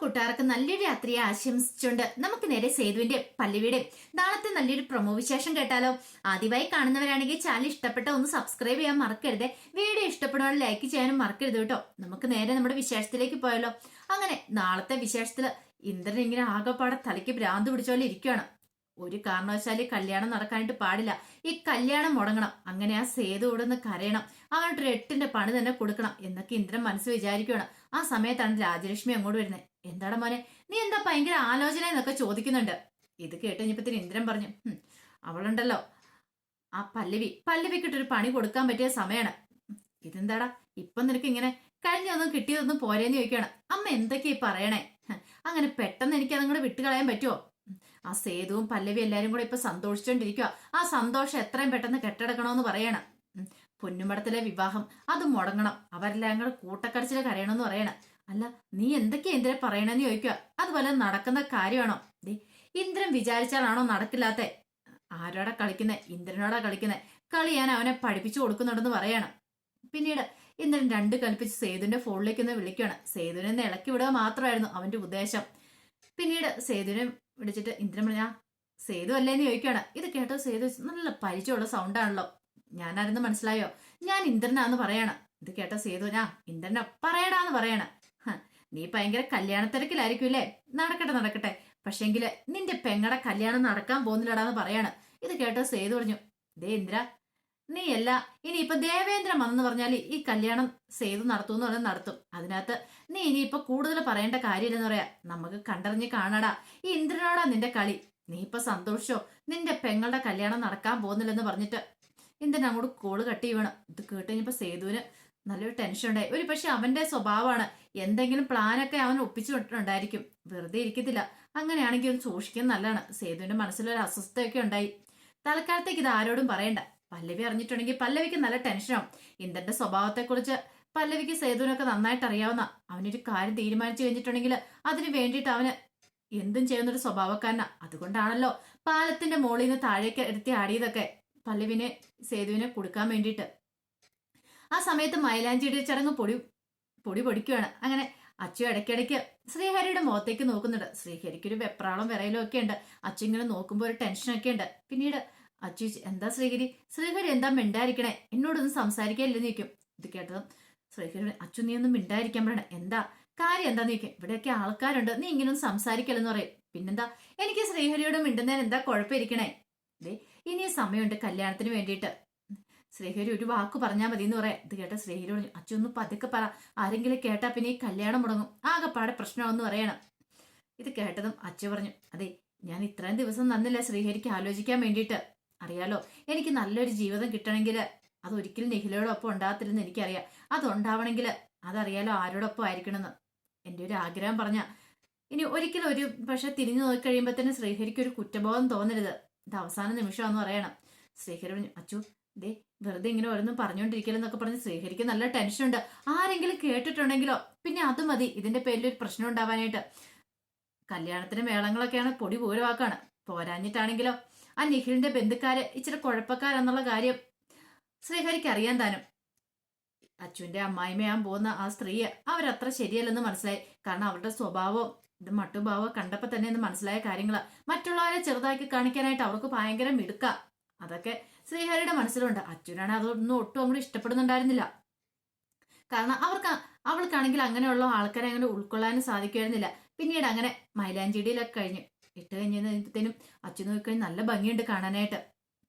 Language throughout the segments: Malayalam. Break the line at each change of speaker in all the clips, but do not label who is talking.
കൂട്ടുകാർക്ക് നല്ലൊരു രാത്രിയെ ആശംസിച്ചുകൊണ്ട് നമുക്ക് നേരെ സേതുവിന്റെ പല്ലുവിടെ നാളത്തെ നല്ലൊരു പ്രൊമോ വിശേഷം കേട്ടാലോ? ആദ്യമായി കാണുന്നവരാണെങ്കിൽ ചാനൽ ഇഷ്ടപ്പെട്ട ഒന്ന് സബ്സ്ക്രൈബ് ചെയ്യാൻ മറക്കരുത്. വീഡിയോ ഇഷ്ടപ്പെടുവാൻ ലൈക്ക് ചെയ്യാനും മറക്കരുത് കേട്ടോ. നമുക്ക് നേരെ നമ്മുടെ വിശേഷത്തിലേക്ക് പോയാലോ. അങ്ങനെ നാളത്തെ വിശേഷത്തിൽ ഇന്ദ്രൻ ഇങ്ങനെ ആകെപ്പാടെ തലയ്ക്ക് ഭ്രാന്ത് പിടിച്ചോലെ ഇരിക്കുകയാണ് ഒരു കാരണവശാൽ കല്യാണം നടക്കാനായിട്ട് പാടില്ല. ഈ കല്യാണം മുടങ്ങണം. അങ്ങനെ ആ സേതു ഇവിടുന്ന് കരയണം. അവനൊരു എട്ടിന്റെ പണി തന്നെ കൊടുക്കണം എന്നൊക്കെ ഇന്ദ്രൻ മനസ്സ് വിചാരിക്കുകയാണ്. ആ സമയത്താണ് രാജലക്ഷ്മി അങ്ങോട്ട് വരുന്നത്. എന്താടാ മോനെ നീ എന്താ ഭയങ്കര ആലോചന എന്നൊക്കെ ചോദിക്കുന്നുണ്ട്. ഇത് കേട്ട് കഴിഞ്ഞപ്പത്തിന് ഇന്ദ്രൻ പറഞ്ഞു "ഹും, അവളുണ്ടല്ലോ. ആ പല്ലവി പല്ലവിക്കിട്ടൊരു പണി കൊടുക്കാൻ പറ്റിയ സമയമാണ് ഇതെന്താടാ ഇപ്പൊ നിനക്ക് ഇങ്ങനെ കഴിഞ്ഞൊന്നും കിട്ടിയതൊന്നും പോരേന്ന് ചോദിക്കുകയാണ്. അമ്മ എന്തൊക്കെയാ പറയണേ? അങ്ങനെ പെട്ടെന്ന് എനിക്ക് അതും കൂടെ വിട്ടുകളയാൻ പറ്റുമോ ആ സേതുവും പല്ലവി എല്ലാരും കൂടെ ഇപ്പൊ സന്തോഷിച്ചോണ്ടിരിക്കുക ആ സന്തോഷം എത്രയും പെട്ടെന്ന് കെട്ടടക്കണമെന്ന് പറയണം. പൊന്നുമടത്തിലെ വിവാഹം അത് മുടങ്ങണം. അവരെല്ലാം കൂടെ കൂട്ടക്കടച്ചിൽ കരയണമെന്ന് പറയണം. അല്ല നീ എന്തൊക്കെയാ ഇന്ദ്രൻ പറയണെന്ന് ചോദിക്കുക അതുപോലെ നടക്കുന്ന കാര്യമാണോ? ദേ ഇന്ദ്രൻ വിചാരിച്ചാലാണോ നടക്കില്ലാത്ത? ആരോടാ കളിക്കുന്നെ? ഇന്ദ്രനോടാ കളിക്കുന്നെ? കളി ഞാൻ അവനെ പഠിപ്പിച്ചു കൊടുക്കുന്നുണ്ടെന്ന് പറയണം. പിന്നീട് ഇന്ദ്രൻ രണ്ട് കൽപ്പിച്ച് സേതുവിന്റെ ഫോണിലേക്ക് ഒന്ന് വിളിക്കുകയാണ് സേതുവിനെ ഒന്ന് ഇളക്കി വിടുക മാത്രമായിരുന്നു അവന്റെ ഉദ്ദേശം. പിന്നീട് സേതുവിനെ വിളിച്ചിട്ട് ഇന്ദ്രൻ പറഞ്ഞ സേതു അല്ലേന്ന് ചോദിക്കുകയാണ്. ഇത് കേട്ടോ സേതു നല്ല പരിചയമുള്ള സൗണ്ടാണല്ലോ ഞാനാരെന്ന് മനസ്സിലായോ? ഞാൻ ഇന്ദ്രനാന്ന് പറയണം. ഇത് കേട്ടോ സേതു ഞാ ഇന്ദ്രനെ പറയടാന്ന് പറയണ. നീ ഭയങ്കര കല്യാണ തിരക്കിലായിരിക്കും നടക്കട്ടെ നടക്കട്ടെ. പക്ഷെങ്കിൽ നിന്റെ പെങ്ങടെ കല്യാണം നടക്കാൻ പോകുന്നില്ലടാന്ന് പറയാണ്. ഇത് കേട്ടോ സേതു പറഞ്ഞു ദേ ഇന്ദ്ര നീ ഇനി ഇപ്പൊ ദേവേന്ദ്രൻ വന്നെന്ന് പറഞ്ഞാൽ ഈ കല്യാണം സേതു നടത്തുമെന്ന് പറഞ്ഞാൽ നടത്തും. അതിനകത്ത് നീ ഇനിയിപ്പൊ കൂടുതൽ പറയേണ്ട കാര്യമില്ലെന്ന് പറയാ. നമുക്ക് കണ്ടറിഞ്ഞ് കാണാടാ. ഈ ഇന്ദ്രനോടാ നിന്റെ കളി. നീ ഇപ്പൊ സന്തോഷോ നിന്റെ പെങ്ങളുടെ കല്യാണം നടക്കാൻ പോകുന്നില്ലെന്ന് പറഞ്ഞിട്ട് ഇന്ദ്രൻ അങ്ങോട്ട് കോൾ കട്ടി വീണം ഇത് കേട്ട് കഴിഞ്ഞപ്പോ സേതുവിന് നല്ലൊരു ടെൻഷൻ ഉണ്ടായി. ഒരു പക്ഷെ അവന്റെ സ്വഭാവമാണ്. എന്തെങ്കിലും പ്ലാനൊക്കെ അവൻ ഒപ്പിച്ചിട്ടുണ്ടായിരിക്കും വെറുതെ ഇരിക്കത്തില്ല. അങ്ങനെയാണെങ്കിൽ ഒന്ന് സൂക്ഷിക്കുന്നത് നല്ലതാണ്. സേതുവിന്റെ മനസ്സിലൊരു അസ്വസ്ഥയൊക്കെ ഉണ്ടായി. തൽക്കാലത്തേക്ക് ഇത് ആരോടും പറയണ്ട. പല്ലവി അറിഞ്ഞിട്ടുണ്ടെങ്കിൽ പല്ലവിക്ക് നല്ല ടെൻഷനാവും ഇന്ദ്രന്റെ സ്വഭാവത്തെക്കുറിച്ച് പല്ലവിക്ക് സേതുവിനൊക്കെ നന്നായിട്ട് അറിയാവുന്ന അവനൊരു കാര്യം തീരുമാനിച്ചു കഴിഞ്ഞിട്ടുണ്ടെങ്കിൽ അതിന് വേണ്ടിയിട്ട് അവന് എന്തും ചെയ്യുന്നൊരു സ്വഭാവക്കാരനാ. അതുകൊണ്ടാണല്ലോ പാലത്തിന്റെ മുകളിൽ നിന്ന് താഴേക്ക് എടുത്തി ആടിയതൊക്കെ പല്ലവിനെ സേതുവിനെ കൊടുക്കാൻ വേണ്ടിയിട്ട്. ആ സമയത്ത് മൈലാഞ്ചിയുടെ ചടങ്ങ് പൊടി പൊടി പൊടിക്കുകയാണ് അങ്ങനെ അച്ചു ഇടയ്ക്കിടയ്ക്ക് ശ്രീഹരിയുടെ മുഖത്തേക്ക് നോക്കുന്നുണ്ട്. ശ്രീഹരിക്ക് ഒരു വെപ്രാളം വിറയലും ഒക്കെ ഉണ്ട്. അച്ചു ഇങ്ങനെ നോക്കുമ്പോൾ ഒരു ടെൻഷനൊക്കെ ഉണ്ട്. പിന്നീട് അച്ചു ചോദിച്ചു, എന്താ ശ്രീഹരി ശ്രീഹരി എന്താ മിണ്ടായിരിക്കണേ? എന്നോടൊന്നും സംസാരിക്കാനില്ലെന്ന് ചോദിക്കും. ഇത് കേട്ടതും ശ്രീഹരി അച്ചു നീ ഒന്നും മിണ്ടായിരിക്കാൻ പറയണേ എന്താ? കാര്യം എന്താന്ന് ചോദിക്കും. ഇവിടെയൊക്കെ ആൾക്കാരുണ്ട്. നീ ഇങ്ങനൊന്നും സംസാരിക്കലെന്ന് പറയും. പിന്നെന്താ? എനിക്ക് ശ്രീഹരിയോട് മിണ്ടുന്നതിന് എന്താ കുഴപ്പമിരിക്കണേ? ദേ ഇനി സമയമുണ്ട് കല്യാണത്തിന് വേണ്ടിയിട്ട്. ശ്രീഹരി ഒരു വാക്ക് പറഞ്ഞാൽ മതി എന്ന് പറയാം. ഇത് കേട്ട ശ്രീഹരി പറഞ്ഞു അച്ഛൻ ഒന്ന് പതുക്കെ പറ. ആരെങ്കിലും കേട്ടാ പിന്നെ ഈ കല്യാണം മുടങ്ങും. ആകെപ്പാടെ പ്രശ്നമാണെന്ന് പറയണം. ഇത് കേട്ടതും അച്ഛൻ പറഞ്ഞു അതെ ഞാൻ ഇത്രയും ദിവസം നന്നില്ല ശ്രീഹരിക്ക് ആലോചിക്കാൻ വേണ്ടിയിട്ട്. അറിയാലോ? എനിക്ക് നല്ലൊരു ജീവിതം കിട്ടണമെങ്കിൽ അതൊരിക്കലും നിഖിലയോടൊപ്പം ഉണ്ടാകത്തില്ലെന്ന് എനിക്കറിയാം. അതുണ്ടാവണമെങ്കിൽ അതറിയാലോ ആരോടൊപ്പം ആയിരിക്കണമെന്ന്. എന്റെ ഒരു ആഗ്രഹം പറഞ്ഞ ഇനി ഒരിക്കലും ഒരു പക്ഷെ തിരിഞ്ഞു നോക്കിക്കഴിയുമ്പോൾ തന്നെ ശ്രീഹരിക്ക് ഒരു കുറ്റബോധം തോന്നരുത്. ഇത് അവസാന നിമിഷമാണെന്ന് പറയണം. ശ്രീഹരി പറഞ്ഞു അച്ചു ദേ വെറുതെ ഇങ്ങനെ ഓരോന്നും പറഞ്ഞുകൊണ്ടിരിക്കലെന്നൊക്കെ പറഞ്ഞ് ശ്രീഹരിക്ക് നല്ല ടെൻഷൻ ഉണ്ട്. ആരെങ്കിലും കേട്ടിട്ടുണ്ടെങ്കിലോ പിന്നെ അത് മതി. ഇതിന്റെ പേരിൽ ഒരു പ്രശ്നം ഉണ്ടാവാനായിട്ട്. കല്യാണത്തിന് മേളങ്ങളൊക്കെയാണ് പൊടി പൂരവാക്കാണ് പോരാഞ്ഞിട്ടാണെങ്കിലോ ആ നിഖിലിന്റെ ബന്ധുക്കാര് ഇച്ചിരി കുഴപ്പക്കാരെന്നുള്ള കാര്യം ശ്രീഹരിക്ക് അറിയാൻ താനും. അച്ഛന്റെ അമ്മായിമയാൻ പോകുന്ന ആ സ്ത്രീയെ അവരത്ര ശരിയല്ലെന്ന് മനസ്സിലായി. കാരണം അവരുടെ സ്വഭാവവും ഇത് മട്ടുഭാവം കണ്ടപ്പോ തന്നെ എന്ന് മനസ്സിലായ കാര്യങ്ങൾ. മറ്റുള്ളവരെ ചെറുതാക്കി കാണിക്കാനായിട്ട് അവർക്ക് ഭയങ്കര മിടുക്ക. അതൊക്കെ ശ്രീഹരിയുടെ മനസ്സിലുണ്ട്. അച്ഛനാണ് അതൊന്നും ഒട്ടും അങ്ങോട്ട് ഇഷ്ടപ്പെടുന്നുണ്ടായിരുന്നില്ല. കാരണം അവർക്ക് അവൾക്കാണെങ്കിൽ അങ്ങനെയുള്ള ആൾക്കാരെ അങ്ങനെ ഉൾക്കൊള്ളാനും സാധിക്കുമായിരുന്നില്ല. പിന്നീട് അങ്ങനെ മൈലാഞ്ചിടിയിലൊക്കെ കഴിഞ്ഞു ഇട്ട് കഴിഞ്ഞതിനും അച്ഛൻ നോക്കിക്കഴിഞ്ഞ് നല്ല ഭംഗിയുണ്ട് കാണാനായിട്ട്.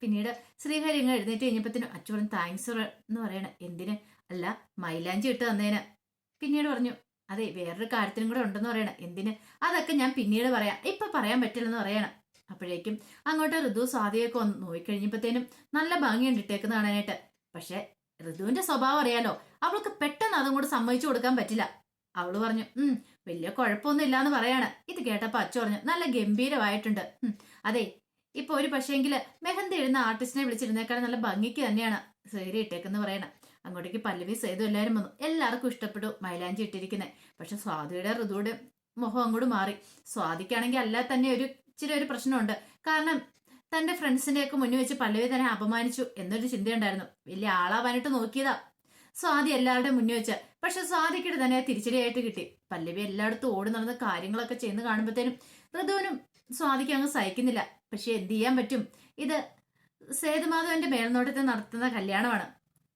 പിന്നീട് ശ്രീഹരി ഇങ്ങനെ എഴുന്നേറ്റ് കഴിഞ്ഞപ്പോഴത്തേനും അച്ഛൻ പറഞ്ഞു താങ്ക്സ് എന്ന് പറയണ. എന്തിന്? അല്ല മൈലാഞ്ചി ഇട്ട് തന്നേന്. പിന്നീട് പറഞ്ഞു അതെ വേറൊരു കാര്യത്തിനും കൂടെ ഉണ്ടെന്ന് പറയണ. എന്തിന്? അതൊക്കെ ഞാൻ പിന്നീട് പറയാം. ഇപ്പൊ പറയാൻ പറ്റില്ലെന്ന് പറയണം. അപ്പോഴേക്കും അങ്ങോട്ട് ഋതു സ്വാതിയൊക്കെ ഒന്ന് നോക്കിക്കഴിഞ്ഞപ്പോഴത്തേനും നല്ല ഭംഗിയുണ്ട് ഇട്ടേക്കുന്ന കാണാനായിട്ട്. പക്ഷെ ഋതുവിന്റെ സ്വഭാവം അറിയാലോ അവൾക്ക് പെട്ടെന്ന് അതും കൂടെ സമ്മതിച്ചു കൊടുക്കാൻ പറ്റില്ല. അവൾ പറഞ്ഞു ഉം വലിയ കുഴപ്പമൊന്നും എന്ന് പറയാണ്. ഇത് കേട്ടപ്പോ അച്ഛ പറഞ്ഞു നല്ല ഗംഭീരമായിട്ടുണ്ട്. അതെ ഇപ്പൊ ഒരു പക്ഷേങ്കിൽ മെഹന്തി എഴുന്ന ആർട്ടിസ്റ്റിനെ വിളിച്ചിരുന്നേക്കാൾ നല്ല ഭംഗിക്ക് തന്നെയാണ് സേരി ഇട്ടേക്കെന്ന് പറയണം. അങ്ങോട്ടേക്ക് പല്ലവി സേതു എല്ലാവരും വന്നു. എല്ലാവർക്കും ഇഷ്ടപ്പെട്ടു മൈലാഞ്ചി ഇട്ടിരിക്കുന്നത് പക്ഷെ സ്വാതിയുടെ ഋതുവിടെ മുഖം അങ്ങോട്ട് മാറി. സ്വാതിക്കാണെങ്കിൽ അല്ല തന്നെ ഒരു ഇച്ചിരി ഒരു പ്രശ്നമുണ്ട്. കാരണം തന്റെ ഫ്രണ്ട്സിനെയൊക്കെ മുന്നിൽ വെച്ച് പല്ലവി തന്നെ അപമാനിച്ചു എന്നൊരു ചിന്തയുണ്ടായിരുന്നു. വലിയ ആളാവാനായിട്ട് നോക്കിയതാ. സ്വാതി എല്ലാവരുടെ മുന്നേ വെച്ച. പക്ഷെ സ്വാതിക്കിട്ട് തന്നെ തിരിച്ചടിയായിട്ട് കിട്ടി. പല്ലവി എല്ലായിടത്തും ഓടി നടന്ന് കാര്യങ്ങളൊക്കെ ചെയ്യുന്ന കാണുമ്പോഴത്തേനും ഋതുവിനും സ്വാതിക്ക് അങ്ങ് സഹിക്കുന്നില്ല. പക്ഷെ എന്ത് ചെയ്യാൻ പറ്റും? ഇത് സേതുമാധവന്റെ മേൽനോട്ടത്തിൽ നടത്തുന്ന കല്യാണമാണ്.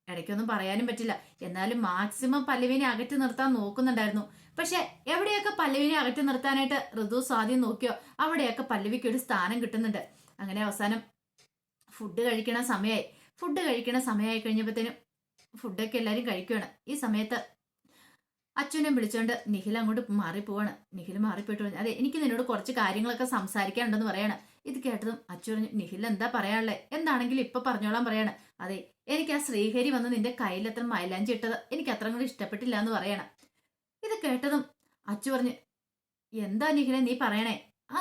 ഇടയ്ക്കൊന്നും പറയാനും പറ്റില്ല. എന്നാലും മാക്സിമം പല്ലവിനെ അകറ്റി നിർത്താൻ നോക്കുന്നുണ്ടായിരുന്നു. പക്ഷെ എവിടെയൊക്കെ പല്ലവിനെ അകറ്റി നിർത്താനായിട്ട് ഋതു സ്വാധീനം നോക്കിയോ അവിടെയൊക്കെ പല്ലവിക്ക് ഒരു സ്ഥാനം കിട്ടുന്നുണ്ട്. അങ്ങനെ അവസാനം ഫുഡ് കഴിക്കണ സമയമായി ഫുഡ് കഴിക്കണ സമയമായി കഴിഞ്ഞപ്പോഴത്തേനും ഫുഡൊക്കെ എല്ലാവരും കഴിക്കുകയാണ് ഈ സമയത്ത് അച്ഛനെ വിളിച്ചുകൊണ്ട് നിഖിൽ അങ്ങോട്ട് മാറിപ്പോവാണ്. നിഖിൽ മാറിപ്പോയിട്ട് പറഞ്ഞു അതെ എനിക്ക് നിന്നോട് കുറച്ച് കാര്യങ്ങളൊക്കെ സംസാരിക്കാനുണ്ടെന്ന് പറയാണ്. ഇത് കേട്ടതും അച്ഛൻ പറഞ്ഞു നിഖിൽ എന്താ പറയാനുള്ളേ? എന്താണെങ്കിലും ഇപ്പൊ പറഞ്ഞോളാൻ പറയാണ്. അതെ എനിക്ക് ആ ശ്രീഹരി വന്ന് നിന്റെ കയ്യിലെത്ര മൈലാഞ്ചി ഇട്ടത് എനിക്ക് അത്ര കൂടി ഇഷ്ടപ്പെട്ടില്ല എന്ന് പറയണം. ഇത് കേട്ടതും അച്ചു പറഞ്ഞു എന്താ നിഖിലെ നീ പറയണേ? ആ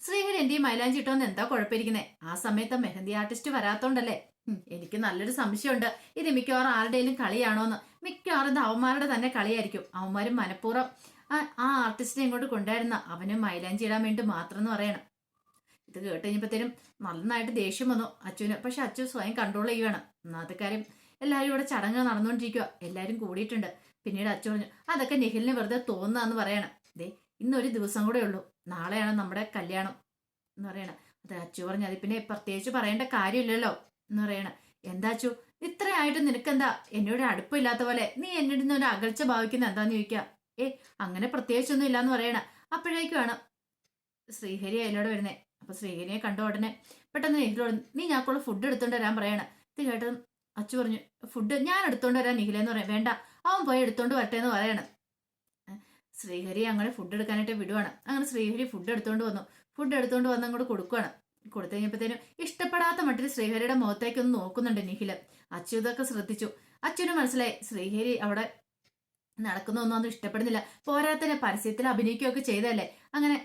ശ്രീഹരി എന്റെ ഈ മൈലാഞ്ചി ഇട്ടോന്ന് എന്താ കുഴപ്പമിരിക്കുന്നേ? ആ സമയത്ത് മെഹന്തി ആർട്ടിസ്റ്റ് വരാത്തോണ്ടല്ലേ? എനിക്ക് നല്ലൊരു സംശയമുണ്ട്. ഇത് മിക്കവാറും ആരുടെയും കളിയാണോന്ന്. മിക്കവാറും ഇത് അവന്മാരുടെ തന്നെ കളിയായിരിക്കും. അവന്മാരും മനഃപൂർവം ആ ആർട്ടിസ്റ്റിനെ ഇങ്ങോട്ട് കൊണ്ടുവരുന്ന അവന് മൈലാഞ്ചി ഇടാൻ വേണ്ടി മാത്രം എന്ന് പറയണം. ഇത് കേട്ട് കഴിഞ്ഞപ്പോഴത്തേനും നന്നായിട്ട് ദേഷ്യം വന്നു അച്ഛന് പക്ഷെ അച്ഛൻ സ്വയം കൺട്രോൾ ചെയ്യുവാണ്. ഒന്നാമത്തെ കാര്യം. എല്ലാവരും ഇവിടെ ചടങ്ങ് നടന്നുകൊണ്ടിരിക്കുക എല്ലാവരും കൂടിയിട്ടുണ്ട്. പിന്നീട് അച്ഛൻ പറഞ്ഞു അതൊക്കെ നിഖിലിന് വെറുതെ തോന്നുന്നതെന്ന് പറയണം. ദേ ഇന്നൊരു ദിവസം കൂടെ ഉള്ളൂ. നാളെയാണ് നമ്മുടെ കല്യാണം. എന്ന് പറയണം. അത് അച്ഛു പറഞ്ഞു അത് പിന്നെ പ്രത്യേകിച്ച് പറയേണ്ട കാര്യമില്ലല്ലോ. എന്ന് പറയണ. എന്താച്ചു ഇത്രയായിട്ട് നിനക്കെന്താ? എന്നോട് അടുപ്പമില്ലാത്ത പോലെ നീ നിന്ന് ഒരു അകൽച്ച ഭാവിക്കുന്ന എന്താന്ന് ചോദിക്കാം? ഏ അങ്ങനെ പ്രത്യേകിച്ചൊന്നും ഇല്ലാന്ന് പറയണ. അപ്പോഴേക്കുമാണ് ശ്രീഹരി അതിലൂടെ വരുന്നേ. അപ്പൊ ശ്രീഹരിയെ കണ്ട ഉടനെ പെട്ടെന്ന് നിഖിലോട് നീ ഞാക്കുള്ള ഫുഡ് എടുത്തോണ്ട് വരാൻ പറയണ. ഇത് കേട്ടതും അച്ചു പറഞ്ഞു ഫുഡ് ഞാൻ എടുത്തോണ്ട് വരാൻ നിഖിലെന്ന് പറയാം. വേണ്ട അവൻ പോയി എടുത്തോണ്ട് വരട്ടെ എന്ന് പറയണം. ശ്രീഹരി അങ്ങനെ ഫുഡ് എടുക്കാനായിട്ട് വിടുവാണ്. അങ്ങനെ ശ്രീഹരി ഫുഡ് എടുത്തോണ്ട് വന്നു. ഫുഡ് എടുത്തോണ്ട് വന്ന് അങ്ങോട്ട് കൊടുക്കുവാണ്. കൊടുത്തു കഴിഞ്ഞപ്പോഴത്തേനും ഇഷ്ടപ്പെടാത്ത മട്ടിൽ ശ്രീഹരിയുടെ മുഖത്തേക്ക് ഒന്ന് നോക്കുന്നുണ്ട് നിഖിൽ അച്ചു ഇതൊക്കെ ശ്രദ്ധിച്ചു. അച്ഛന് മനസ്സിലായി ശ്രീഹരി അവിടെ നടക്കുന്നൊന്നും ഒന്നും ഇഷ്ടപ്പെടുന്നില്ല. പോരാത്തന്നെ പരസ്യത്തിൽ അഭിനയിക്കുകയൊക്കെ ചെയ്തല്ലേ അങ്ങനെ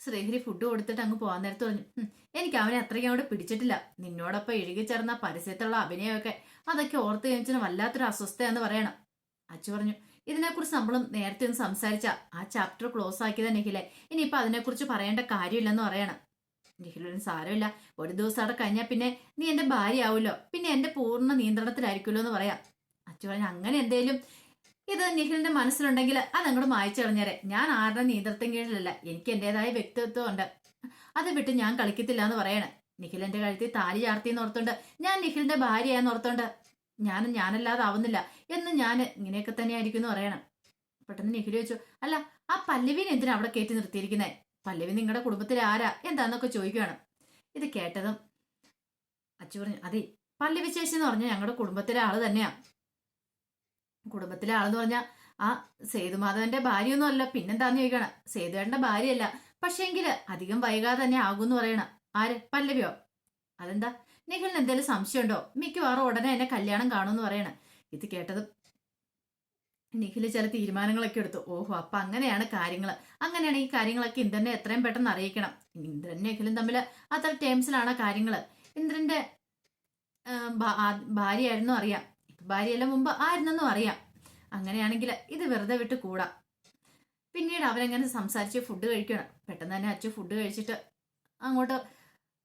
ശ്രീഹരി ഫുഡ് കൊടുത്തിട്ട് അങ്ങ് പോകാൻ നേരത്ത് പറഞ്ഞു "ഉം, എനിക്ക് അവനെ അത്രയ്ക്ക് അങ്ങോട്ട് പിടിച്ചിട്ടില്ല. നിന്നോടൊപ്പം ഇഴുകി ചേർന്ന പരസ്യത്തുള്ള അഭിനയമൊക്കെ അതൊക്കെ ഓർത്ത് കഴിഞ്ഞാൽ വല്ലാത്തൊരു അസ്വസ്ഥയെന്ന് പറയണം. അച്ചു പറഞ്ഞു ഇതിനെക്കുറിച്ച് നമ്മളും നേരത്തെ ഒന്ന് സംസാരിച്ച. ആ ചാപ്റ്റർ ക്ലോസ് ആക്കിയതന്നെ നിഖിലെ. ഇനിയിപ്പോ അതിനെക്കുറിച്ച് പറയേണ്ട കാര്യമില്ലെന്ന് പറയണം. നിഖിലൊരു സാരമില്ല. ഒരു ദിവസം അവിടെ കഴിഞ്ഞാൽ പിന്നെ നീ എന്റെ ഭാര്യ ആവുമല്ലോ പിന്നെ എന്റെ പൂർണ നിയന്ത്രണത്തിലായിരിക്കുമല്ലോ എന്ന് പറയാം. അച്ഛൻ പറഞ്ഞു അങ്ങനെ എന്തേലും? ഇത് നിഖിലിന്റെ മനസ്സിലുണ്ടെങ്കിൽ അതങ്ങോട്ട് മായച്ചു കളഞ്ഞേരെ. ഞാൻ ആരുടെ നിയന്ത്രണത്തിന് കീഴിലല്ല. എനിക്ക് എന്റേതായ വ്യക്തിത്വം ഉണ്ട്. അത് വിട്ട് ഞാൻ കളിക്കത്തില്ല എന്ന് പറയണേ നിഖിലിന്റെ കഴുത്തിൽ താലി ചാർത്തിന്ന് ഓർത്തോണ്ട് ഞാൻ നിഖിലിന്റെ ഭാര്യയാന്ന് ഓർത്തോണ്ട് ഞാൻ ഞാനല്ലാതെ ആവുന്നില്ല എന്ന് ഞാൻ ഇങ്ങനെയൊക്കെ തന്നെയായിരിക്കും എന്ന് പറയണം. പെട്ടെന്ന് നിഖിൽ ചോദിച്ചു അല്ല ആ പല്ലവിനെ എന്തിനാ അവിടെ കയറ്റി നിർത്തിയിരിക്കുന്നേ? പല്ലവി നിങ്ങളുടെ കുടുംബത്തിൽ ആരാ? എന്താന്നൊക്കെ ചോദിക്കുകയാണ് ഇത് കേട്ടതും അച്ചു പറഞ്ഞു അതെ പല്ലവി ചേച്ചി എന്ന് പറഞ്ഞാൽ ഞങ്ങളുടെ കുടുംബത്തിലെ ആൾ തന്നെയാ. കുടുംബത്തിലെ ആളെന്ന് പറഞ്ഞാൽ ആ സേതുമാധവന്റെ ഭാര്യയൊന്നും അല്ല. പിന്നെന്താന്ന് ചോദിക്കണം സേതുവേട്ടന്റെ ഭാര്യയല്ല. പക്ഷേങ്കിൽ അധികം വൈകാതെ തന്നെ ആകും എന്ന് പറയണം. ആര്? പല്ലവിയോ? അതെന്താ? നിഖിലിന് എന്തെങ്കിലും സംശയമുണ്ടോ? മിക്കവാറും ഉടനെ എന്നെ കല്യാണം കാണുമെന്ന് പറയണം. ഇത് കേട്ടതും നിഖിൽ ചില തീരുമാനങ്ങളൊക്കെ എടുത്തു. ഓഹോ അപ്പൊ അങ്ങനെയാണ് കാര്യങ്ങൾ അങ്ങനെയാണ് ഈ കാര്യങ്ങളൊക്കെ ഇന്ദ്രനെ എത്രയും പെട്ടെന്ന് അറിയിക്കണം. ഇന്ദ്രനും നിഖിലും തമ്മിൽ അത്ര ടേംസിലാണ് കാര്യങ്ങൾ ഇന്ദ്രന്റെ ഭാര്യയായിരുന്നു അറിയാം. ഭാര്യയെല്ലാം മുമ്പ് ആയിരുന്നെന്നും അറിയാം. അങ്ങനെയാണെങ്കിൽ ഇത് വെറുതെ വിട്ട് കൂടാം. പിന്നീട് അവരെങ്ങനെ സംസാരിച്ച് ഫുഡ് കഴിക്കണം. പെട്ടെന്ന് തന്നെ അച്ഛൻ ഫുഡ് കഴിച്ചിട്ട് അങ്ങോട്ട്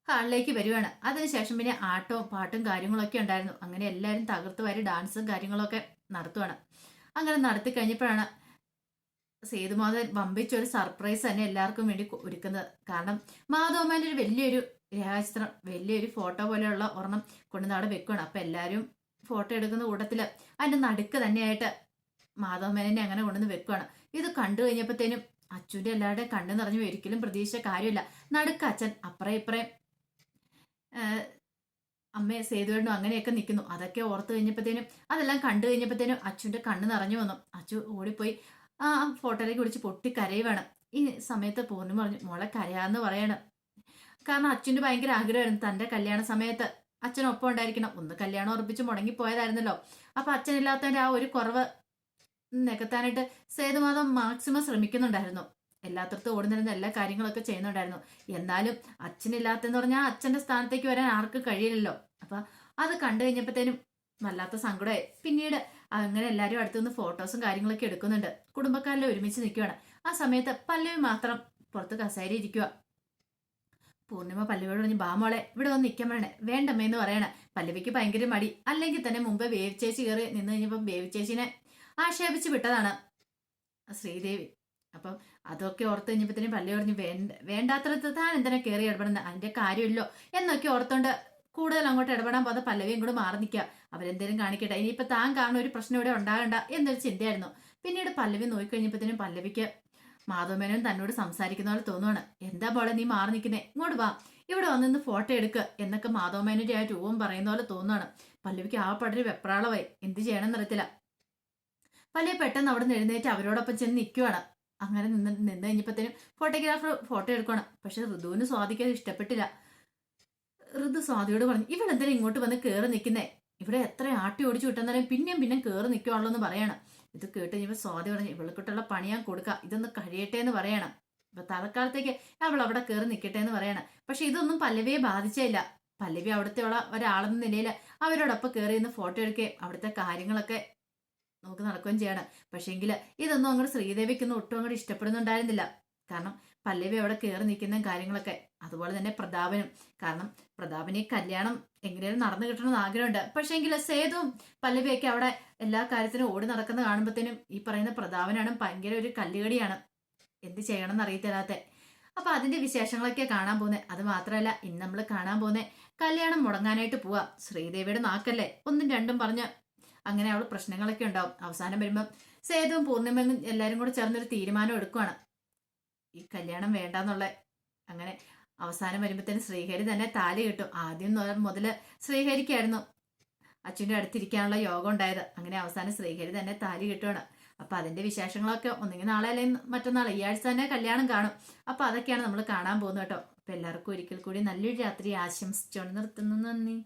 ഹാളിലേക്ക് വരുവാണ്. അതിനുശേഷം പിന്നെ ആട്ടവും പാട്ടും കാര്യങ്ങളൊക്കെ ഉണ്ടായിരുന്നു. അങ്ങനെ എല്ലാവരും തകർത്ത് വരെ ഡാൻസും കാര്യങ്ങളൊക്കെ നടത്തുവാണ്. അങ്ങനെ നടത്തി കഴിഞ്ഞപ്പോഴാണ് സേതുമാധവൻ വമ്പിച്ച ഒരു സർപ്രൈസ് തന്നെ എല്ലാവർക്കും വേണ്ടി ഒരുക്കുന്നത്. കാരണം മാധവമാന്റെ ഒരു വലിയൊരു രേഖാചിത്രം വലിയൊരു ഫോട്ടോ പോലെയുള്ള ഒരെണ്ണം കൊണ്ടുവന്ന് അവിടെ വെക്കുകയാണ് അപ്പം എല്ലാവരും ഫോട്ടോ എടുക്കുന്ന കൂട്ടത്തിൽ അതിന്റെ നടുക്ക് തന്നെയായിട്ട് മാധവമേനെ അങ്ങനെ കൊണ്ടുവന്ന് വെക്കുകയാണ് ഇത് കണ്ടു കഴിഞ്ഞപ്പോഴത്തേനും അച്ഛന്റെ എല്ലാവരുടെയും കണ്ണു നിറഞ്ഞു. ഒരിക്കലും പ്രതീക്ഷിച്ച കാര്യമില്ല. നടുക്ക് അച്ഛൻ അപ്പറേ ഇപ്പറേ അമ്മയെ സേതുവേണ്ണു അങ്ങനെയൊക്കെ നിൽക്കുന്നു. അതൊക്കെ ഓർത്ത് കഴിഞ്ഞപ്പോഴത്തേനും അതെല്ലാം കണ്ടു കഴിഞ്ഞപ്പോഴത്തേനും അച്ഛന്റെ കണ്ണ് നിറഞ്ഞു വന്നു. അച്ചു ഓടിപ്പോയി. ആ ഫോട്ടോയിലേക്ക് വിളിച്ച് പൊട്ടി കരയുവാണ്. ഈ സമയത്ത് പൂർണി പറഞ്ഞു മോളെ കരയാന്ന് പറയണം. കാരണം അച്ഛന്റെ ഭയങ്കര ആഗ്രഹമായിരുന്നു തന്റെ കല്യാണ സമയത്ത്. അച്ഛനൊപ്പം ഉണ്ടായിരിക്കണം. ഒന്ന് കല്യാണം ഉറപ്പിച്ച് മുടങ്ങിപ്പോയതായിരുന്നല്ലോ. അപ്പൊ അച്ഛനില്ലാത്തതിന്റെ ആ ഒരു കുറവ് നികത്താനായിട്ട് സേതുമാധവ് മാക്സിമം ശ്രമിക്കുന്നുണ്ടായിരുന്നു. എല്ലാത്തടത്തും ഓടുന്നിരുന്ന എല്ലാ കാര്യങ്ങളൊക്കെ ചെയ്യുന്നുണ്ടായിരുന്നു. എന്നാലും അച്ഛനില്ലാത്തെന്ന് പറഞ്ഞാൽ അച്ഛന്റെ സ്ഥാനത്തേക്ക് വരാൻ ആർക്കും കഴിയില്ലല്ലോ. അപ്പൊ അത് കണ്ടു കഴിഞ്ഞപ്പോഴത്തേനും വല്ലാത്ത സങ്കടമായി. പിന്നീട് അങ്ങനെ എല്ലാവരും അടുത്തുനിന്ന് ഫോട്ടോസും കാര്യങ്ങളൊക്കെ എടുക്കുന്നുണ്ട്. കുടുംബക്കാരെല്ലാം ഒരുമിച്ച് നിൽക്കുകയാണ് ആ സമയത്ത് പല്ലവി മാത്രം പുറത്ത് കസേര ഇരിക്കുക പൂർണിമ പല്ലവിയോട് പറഞ്ഞു ബാമോളെ ഇവിടെ വന്ന് നിൽക്കാൻ പറയണേ. വേണ്ടമ്മേ എന്ന് പറയണ. പല്ലവിക്ക് ഭയങ്കര മടി. അല്ലെങ്കിൽ തന്നെ മുമ്പ് വേവിച്ചേച്ചി കയറി നിന്ന് കഴിഞ്ഞപ്പോൾ വേവിച്ചേച്ചിനെ ആക്ഷേപിച്ച് വിട്ടതാണ് ശ്രീദേവി. അപ്പം അതൊക്കെ ഓർത്ത് കഴിഞ്ഞപ്പോഴത്തേനും പല്ലവി പറഞ്ഞു വേണ്ട വേണ്ടാത്തടത്ത് താൻ എന്തിനാ കയറി ഇടപെടുന്നത് അതിന്റെ കാര്യമില്ലോ എന്നൊക്കെ ഓർത്തോണ്ട് കൂടുതൽ അങ്ങോട്ട് ഇടപെടാൻ പോകാതെ പല്ലവിയും കൂടെ മാറി നിൽക്കുക. അവരെന്തേലും കാണിക്കട്ടെ. ഇനിയിപ്പോൾ താൻ കാണുന്ന ഒരു പ്രശ്നം ഇവിടെ ഉണ്ടാകണ്ട എന്നൊരു ചിന്തയായിരുന്നു. പിന്നീട് പല്ലവി നോക്കിക്കഴിഞ്ഞപ്പോഴത്തേനും പല്ലവിക്ക് മാധവമേനോൻ തന്നോട് സംസാരിക്കുന്ന പോലെ തോന്നുവാണ്. എന്താ പോലെ നീ മാറി നിൽക്കുന്നേ? ഇങ്ങോട്ട് വാ. ഇവിടെ വന്നിന്ന് ഫോട്ടോ എടുക്കുക എന്നൊക്കെ മാധവമേനോന്റെ ആ രൂപം പറയുന്ന പോലെ തോന്നുവാണ്. പല്ലവിക്ക് ആ പടരി വെപ്രാളമായി. എന്ത് ചെയ്യണമെന്ന് അറിയത്തില്ല. പല്ലവി പെട്ടെന്ന് അവിടെ നിന്ന് എഴുന്നേറ്റ് അവരോടൊപ്പം ചെന്ന് നിൽക്കുവാണ്. അങ്ങനെ നിന്ന് നിന്ന് കഴിഞ്ഞപ്പോഴത്തേനും ഫോട്ടോഗ്രാഫർ ഫോട്ടോ എടുക്കണം പക്ഷെ ഋതുവിന് സ്വാധിക്കാൻ ഇഷ്ടപ്പെട്ടില്ല. ഋതു സ്വാതിയോട് പറഞ്ഞു ഇവളെന്തിനാ ഇങ്ങോട്ട് വന്ന് കയറി നിൽക്കുന്നേ ഇവിടെ എത്ര ആട്ടി ഓടിച്ചു വിട്ടെന്നാലും പിന്നെയും പിന്നെയും കയറി നിൽക്കുവാണല്ലോ എന്ന് പറയണം. ഇത് കേട്ട് കഴിഞ്ഞപ്പോൾ സ്വാതി പറഞ്ഞു ഇവൾക്കിട്ടുള്ള പണി ഞാൻ കൊടുക്കാം ഇതൊന്ന് കഴിയട്ടെ എന്ന് പറയണം. ഇപ്പൊ തൽക്കാലത്തേക്ക് അവൾ അവിടെ കയറി നിൽക്കട്ടെ എന്ന് പറയണം. പക്ഷെ ഇതൊന്നും പല്ലവിയെ ബാധിച്ചില്ല പല്ലവി അവിടുത്തെ ഉള്ള ഒരാളെന്ന നിലയിൽ അവരോടൊപ്പം കയറി നിന്ന് ഫോട്ടോ എടുക്കുകയും അവിടുത്തെ കാര്യങ്ങളൊക്കെ നമുക്ക് നടക്കുകയും ചെയ്യണം. പക്ഷേങ്കിൽ ഇതൊന്നും അങ്ങോട്ട് ശ്രീദേവിക്കൊന്നും ഒട്ടും അങ്ങോട്ട് ഇഷ്ടപ്പെടുന്നുണ്ടായിരുന്നില്ല. കാരണം പല്ലവി അവിടെ കയറി നിൽക്കുന്ന കാര്യങ്ങളൊക്കെ. അതുപോലെ തന്നെ പ്രതാപനും. കാരണം പ്രതാപനെ കല്യാണം എങ്ങനെയാലും നടന്നു കിട്ടണമെന്ന് ആഗ്രഹമുണ്ട്. പക്ഷേങ്കിൽ സേതുവും പല്ലവിയൊക്കെ അവിടെ എല്ലാ കാര്യത്തിനും ഓടി നടക്കുന്ന കാണുമ്പോഴത്തേനും ഈ പറയുന്ന പ്രതാപനാണ് ഭയങ്കര ഒരു കല്ലുകടിയാണ്. എന്ത് ചെയ്യണമെന്ന് അറിയത്തില്ലാത്ത. അപ്പൊ അതിന്റെ വിശേഷങ്ങളൊക്കെ കാണാൻ പോകുന്നത് അത് മാത്രമല്ല ഇന്ന് നമ്മൾ കാണാൻ പോകുന്നത് കല്യാണം മുടങ്ങാനായിട്ട് പോവാ. ശ്രീദേവിയുടെ നാക്കല്ലേ? ഒന്നും രണ്ടും പറഞ്ഞ് അങ്ങനെ അവൾ പ്രശ്നങ്ങളൊക്കെ ഉണ്ടാവും. അവസാനം വരുമ്പോൾ സേതുവും പൂർണിമയും എല്ലാവരും കൂടെ ചേർന്നൊരു തീരുമാനം എടുക്കുവാണ്. ഈ കല്യാണം വേണ്ടാന്നുള്ള അങ്ങനെ അവസാനം വരുമ്പോഴത്തേന് ശ്രീഹരി തന്നെ താലി കിട്ടും. ആദ്യം മുതൽ ശ്രീഹരിക്കായിരുന്നു അച്ഛന്റെ അടുത്തിരിക്കാനുള്ള യോഗം ഉണ്ടായത്. അങ്ങനെ അവസാനം ശ്രീഹരി തന്നെ താലി കിട്ടുകയാണ് അപ്പൊ അതിന്റെ വിശേഷങ്ങളൊക്കെ ഒന്നെങ്കിൽ നാളെ അല്ലെങ്കിൽ മറ്റന്നാൾ ഈ ആഴ്ച തന്നെ കല്യാണം കാണും. അപ്പൊ അതൊക്കെയാണ് നമ്മൾ കാണാൻ പോകുന്നത് കേട്ടോ. അപ്പൊ എല്ലാവർക്കും ഒരിക്കൽ കൂടി നല്ലൊരു രാത്രി ആശംസിച്ചുകൊണ്ട് നിർത്തുന്നു. നന്ദി.